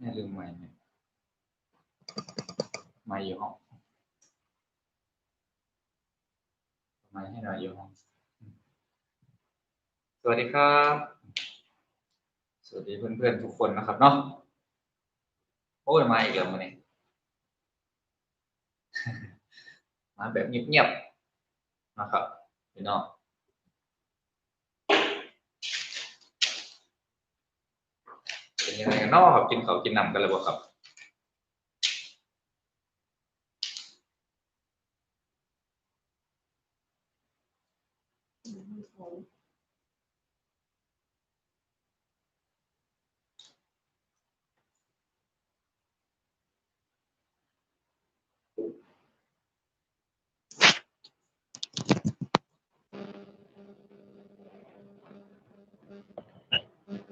แม่ลืมไม้เนี่ยไม้อยู่ห้องไม้ให้หน่อยอยู่ห้อง สวัสดีครับ สวัสดีเพื่อนๆทุกคนนะครับเนาะ โอ้ยมาอีกแล้วมาเนี่ยมาแบบเงียบๆนะครับพี่น้อง เป็นยังไงกันเนาะครับกินเขากินน้ำกันเลยบ่ครับ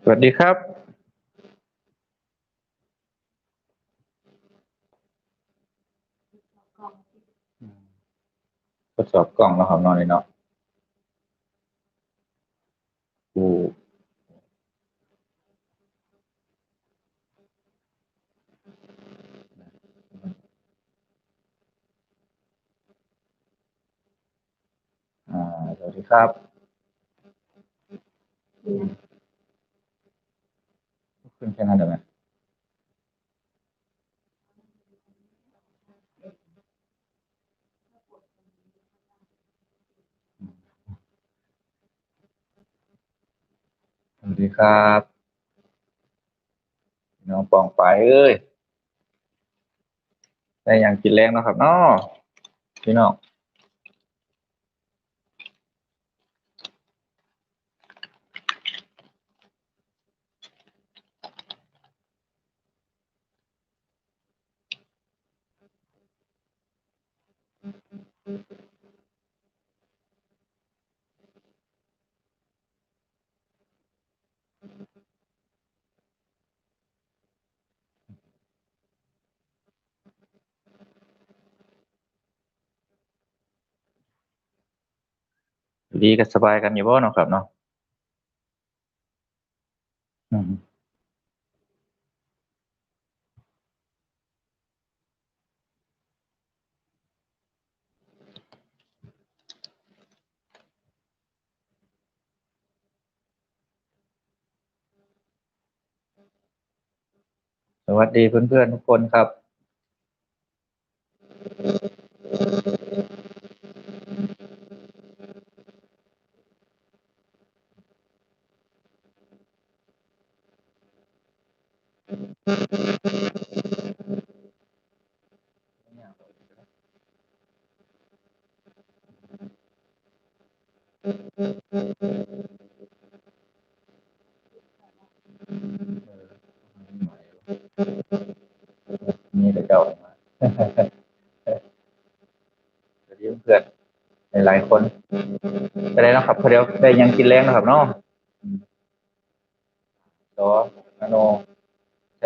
สวัสดีครับ ทดส อบกล้องแล้วครับนอนเลยเนาะอูอ่าสวัสดีครับขึ้นแค่นั้นเดี๋ยวไห วัสดีครับน้องปองไปเอ้ยได้อย่างกินแรงนะครับเนาะพี่น้อง ดีกันสบายกันอยู่บ่เนาะครับเนาะอืมสวัสดีเพื่อนๆทุกคนครับ นี่เดี๋ยวจะออกมาสวัสดีเพื่อนหลายๆคนไปได้แล้วครับเดี๋ยวได้ยังกินแรงนะครับเนาะอืมจอนาโน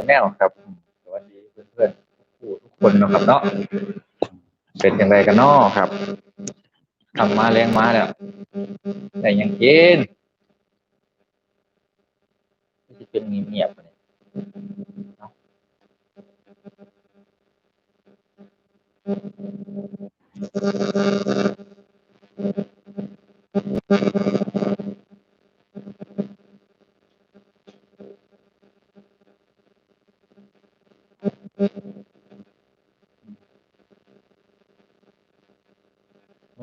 แนลครับสวัสดีเพื่อนๆผู้ทุกคนนะครับเนาะเป็นอย่างไรกันเนาะครับทำมาแรงมาแล้วได้ยังกินที่เป็นเงียบๆเนี่ยเนาะ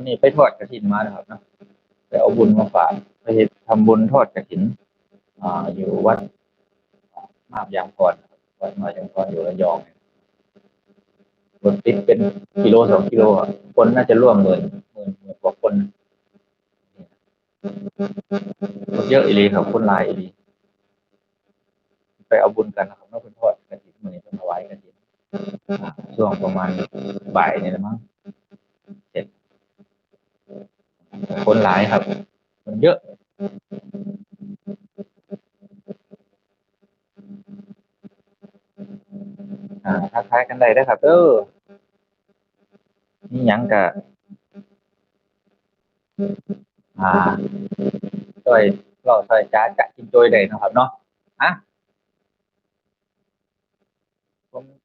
นี้ไปทอดกระถินมานะครับเนาะไปเอาบุญมาฝากไปทำบุญทอดกระถินอ่าอยู่วัดอ่ามาบยางพรนวัดมาบยางพรอยู่ระยองรถติดเป็นกิโลสองกิโลคนน่าจะร่วมหมื่นหมื่นหมื่นกว่าคนคนเยอะอีหลีครับคนหลายอีลีไปเอาบุญกันนะครับนาะเพิ่นทอดกระถิ่นมือนี้เพิ่นถวายกระถินอ่าช่วงประมาณบ่ายนี่แหละมั้ง คนหลายครับ มันเยอะอ่าทักทายกันได้เด้อครับเด้อนี่หยังกะอ่าช่วยเราช่วยจ้าจะกินโดยได้เนาะครับเนาะอะ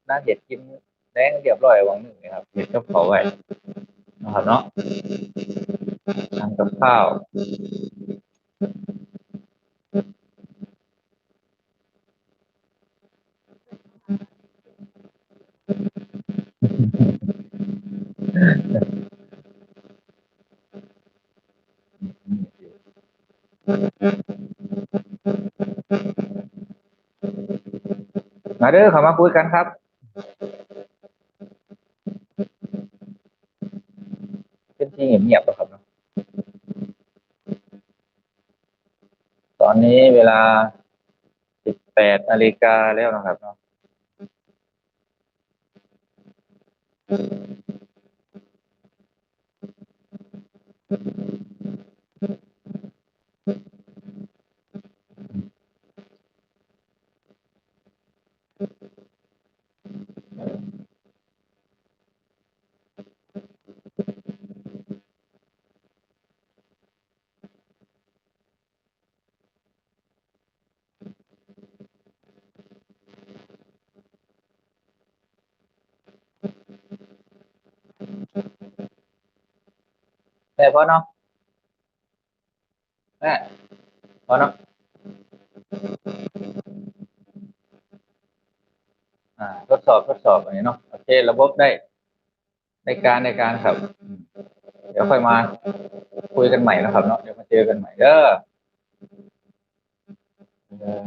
น่าเห็ดกินแดงเรียบร้อยวังหนึ่งนะครับเห็ดกับเขาวไว้นะครับเนาะ ทำกับข้าวมาเด้อเข้ามาคุยกันครับเป็นที่เงียบๆแล้วครับเนี้เวลา 18นาฬิกาแล้วนะครับเนาะ แม่พอเนาะแม่พอเนาะอ่าทดสอบทดสอบอันนี้เนาะโอเค ระบบได้ในการในการครับ เดี๋ยวค่อยมาคุยกันใหม่นะครับเนาะเดี๋ยวมาเจอกันใหม่เด้อเออ